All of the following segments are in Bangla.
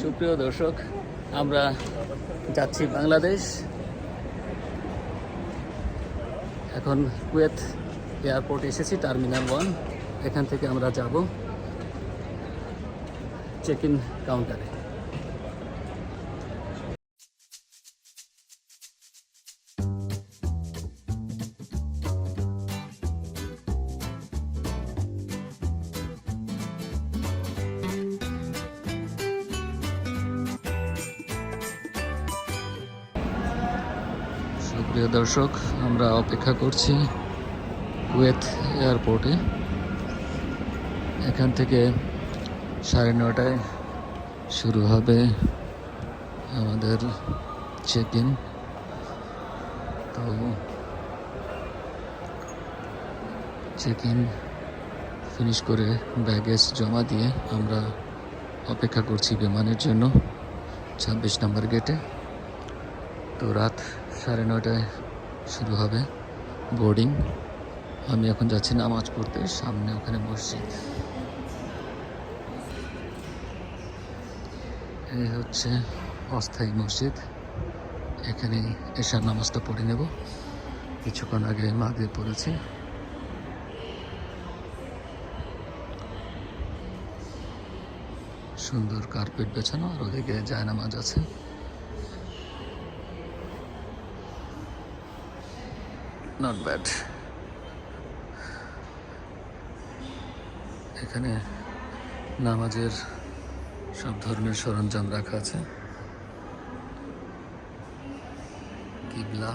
সুপ্রিয় দর্শক, আমরা যাচ্ছি বাংলাদেশ। এখন কুয়েত এয়ারপোর্ট এসেছি, টার্মিনাল ওয়ান। এখান থেকে আমরা যাব চেক ইন কাউন্টারে। সুপ্রিয় দর্শক, আমরা অপেক্ষা করছি কুয়েত এয়ারপোর্টে। এখান থেকে সাড়ে নটায় শুরু হবে আমাদের চেক ইন তো চেক ইন ফিনিশ করে ব্যাগেজ জমা দিয়ে আমরা অপেক্ষা করছি বিমানের জন্য। ছাব্বিশ নম্বর গেটে তো রাত সাড়ে নটায় শুরু হবে বোর্ডিং আমি এখন যাচ্ছি নামাজ পড়তে, সামনে ওখানে মসজিদ। এই হচ্ছে অস্থায়ী মসজিদ। এখানে এশার নামাজটা পড়ে নেব। কিছুক্ষণ আগে মাগে পড়েছি। সুন্দর কার্পেট বেছানো, আর ওদিকে জায়নামাজ আছে। নট ব্যাড এখানে নামাজের সব ধরনের সরঞ্জাম রাখা আছে। কিবলা।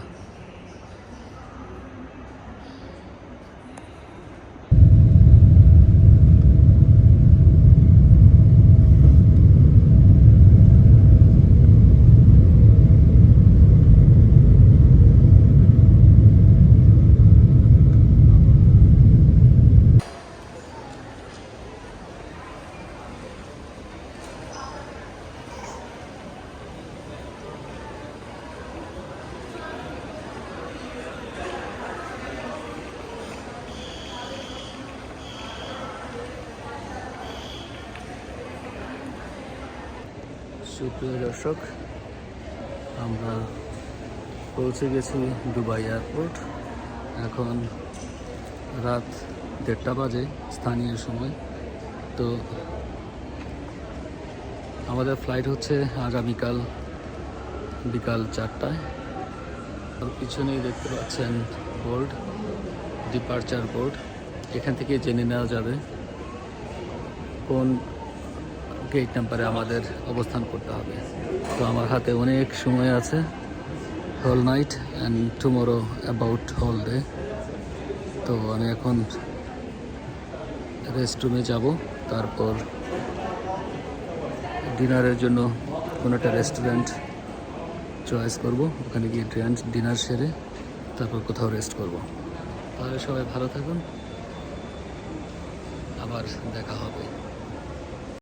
সুপ্রিয় দর্শক, আমরা পৌঁছে গেছি দুবাই এয়ারপোর্ট। এখন রাত দেড়টা বাজে স্থানীয় সময়। তো আমাদের ফ্লাইট হচ্ছে আগামীকাল বিকাল চারটায়। পিছনেই দেখতে পাচ্ছেন বোর্ড ডিপার্চার বোর্ড এখান থেকে জেনে নেওয়া যাবে কোন গেট নাম্বারে আমাদের অবস্থান করতে হবে। তো আমার হাতে অনেক সময় আছে। Whole night and tomorrow about whole day তো আমি এখন রেস্ট রুমে যাব। তারপর ডিনারের জন্য কোনো একটা রেস্টুরেন্ট চয়েস করব। ওখানে গিয়ে ডিনার সেরে তারপর কোথাও রেস্ট করব। তাহলে সবাই ভালো থাকুন। আবার দেখা হবে।